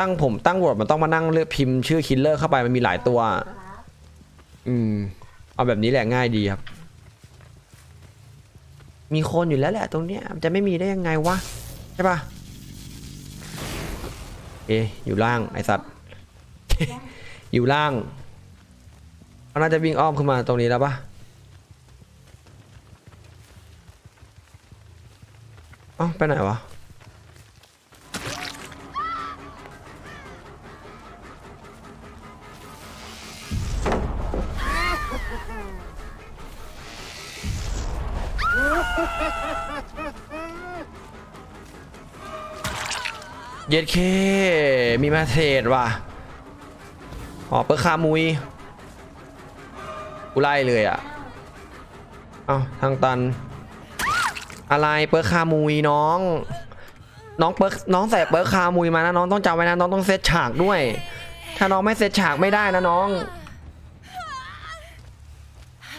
ตั้งผมตั้งโหวตมันต้องมานั่งเลือกพิมพ์ชื่อคิลเลอร์เข้าไปมันมีหลายตัว อืม เอาแบบนี้แหละง่ายดีครับ มีคนอยู่แล้วแหละตรงเนี้ยมันจะไม่มีได้ยังไงวะ ใช่ปะเอะอยู่ล่างไอสัตว์ อยู่ล่างเขาน่าจะวิ่งอ้อมขึ้นมาตรงนี้แล้วปะเอ้าไปไหนวะ เย็ดเค มีมาเทรดว่ะอ๋อเปิดคามุย กูไล่เลยอะ เอาทางตัน อะไรเปิดคามุยน้อง น้องเปิดน้องใส่เปิดคามุยมานะน้องต้องจำไว้นะน้องต้องเซตฉากด้วย ถ้าน้องไม่เซตฉากไม่ได้นะน้อง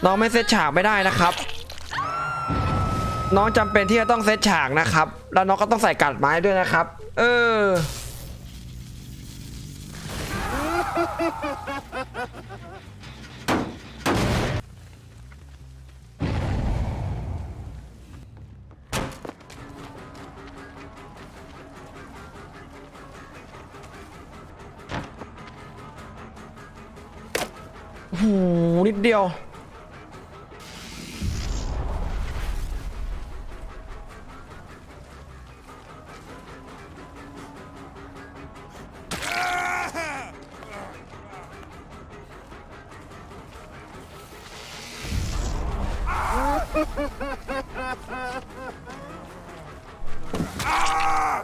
น้องไม่เซตฉากไม่ได้นะครับ น้องจำเป็นที่จะต้องเซตฉากนะครับ แล้วน้องก็ต้องใส่กัดไม้ด้วยนะครับ เออโอ้โหนิดเดียว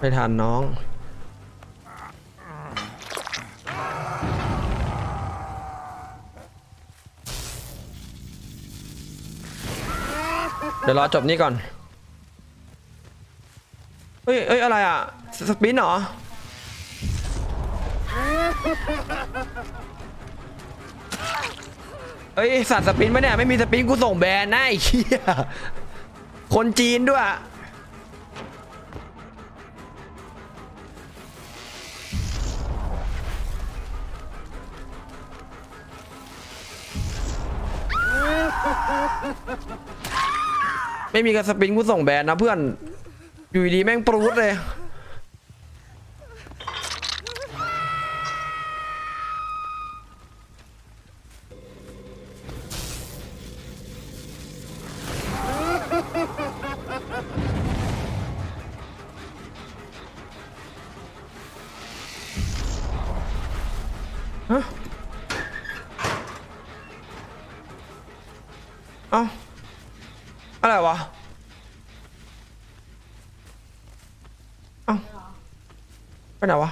ไม่ทันน้องเดี๋ยวรอจบนี่ก่อนเฮ้ยเอ้ย อะไรอะ สปินเหรอ เอ้ย สัตว์สปินไหมเนี่ย ไม่มีสปินกูส่งแบนนะไอ้เหี้ย คนจีนด้วย ไม่มีกระสปรินกูส่งแบนนะเพื่อน อยู่ดีแม่งปรูดเลย อะไรวะเอ้าไปไหนวะ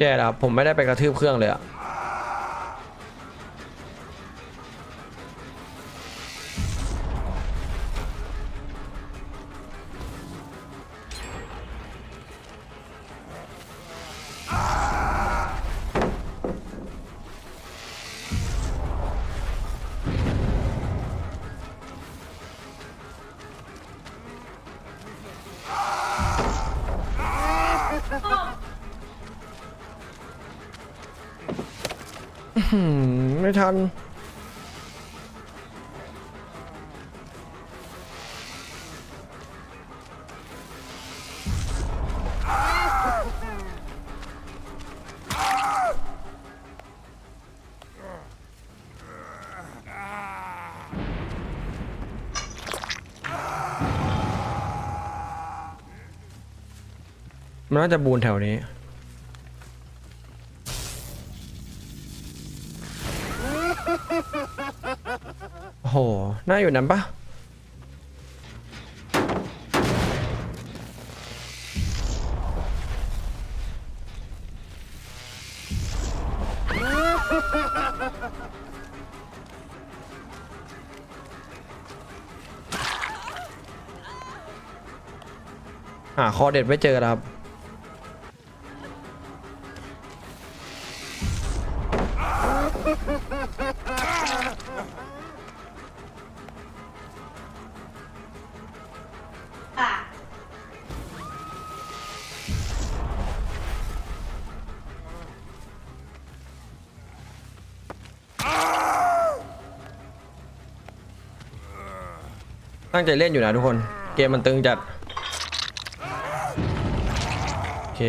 แย่แล้วครับผมไม่ได้ไปกระทืบเครื่องเลยอะ ไม่ทัน มันน่าจะบูนแถวนี้ โอ้โห น่าอยู่นั้นปะหาคอเด็ดไม่เจอครับ ตั้งใจเล่นอยู่นะทุกคน เกมมันตึงจัด โอเค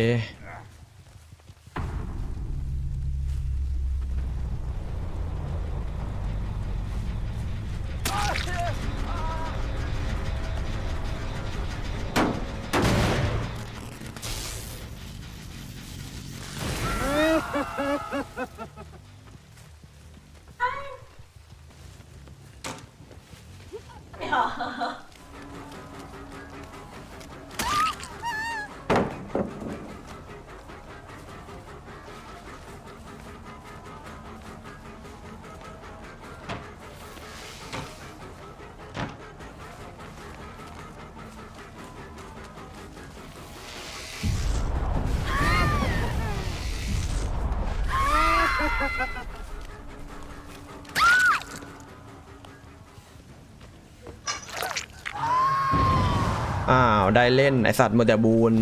อ้าว ได้เล่น ไอสัตว์หมดแต่บูน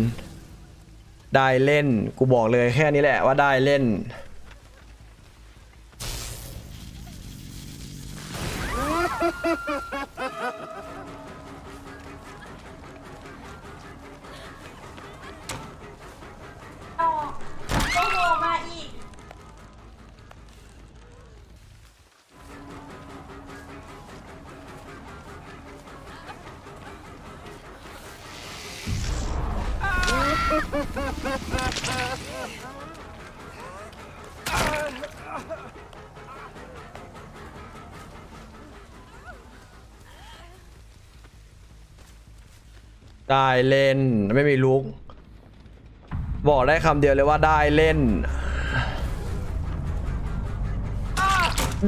ได้เล่น กูบอกเลยแค่นี้แหละว่าได้เล่น ได้เล่นไม่มีลุก บอกได้คำเดียวเลยว่าได้เล่น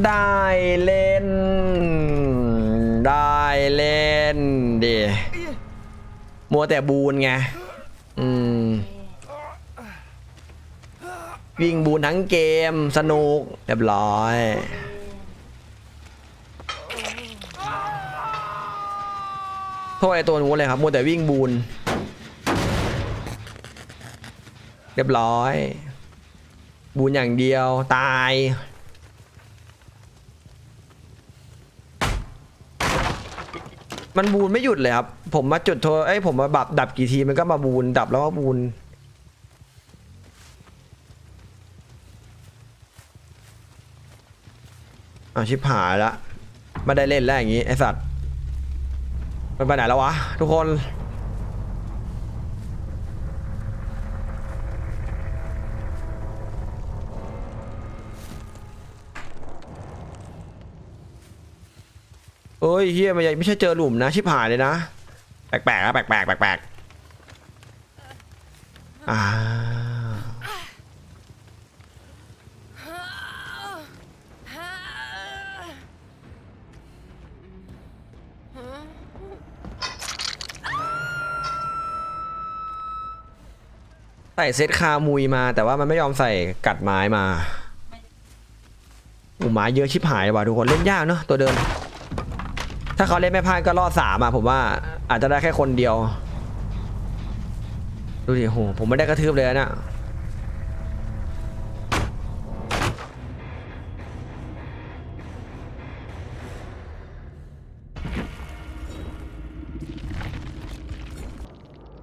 ได้เล่น ได้เล่นดิมัวแต่บูนไง อืม วิ่งบูนทั้งเกมสนุกเรียบร้อย โทษไอตัวนู้นเลยครับมัวแต่วิ่งบูนเรียบร้อย บูนอย่างเดียวตายมันบูนไม่หยุดเลยครับ ผมมาจุดโทรไอ้ผมมาบับดับกี่ทีมันก็มาบูนดับแล้วก็บูน อาชิบหายละไม่ได้เล่นแล้วอย่างงี้ไอสัตว์มันไปไหนแล้ววะ ทุกคนเอ้ยเฮียมันยังไม่ใช่เจอหลุมนะชิบหายเลยนะ แปลกๆนะแปลกๆแปลกๆอ่า ใส่เซตคามุยมา แต่ว่ามันไม่ยอมใส่กัดไม้มาอูไม้เยอะชิบหายว่ะทุกคนเล่นยากเนาะตัวเดินถ้าเขาเล่นไม่พลาดก็รอดสามอะผมว่าอาจจะได้แค่คนเดียว ดูดิโหผมไม่ได้กระทืบเลยนะ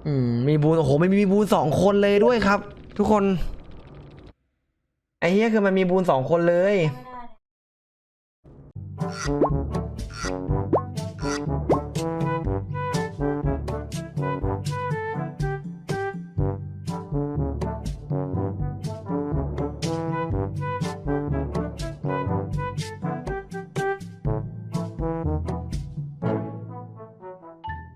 อืมมีบูนโอ้โหไม่มีบูนสองคนเลยด้วยครับ ทุกคน ไอ้เหี้ยคือมันมีบูนสองคนเลย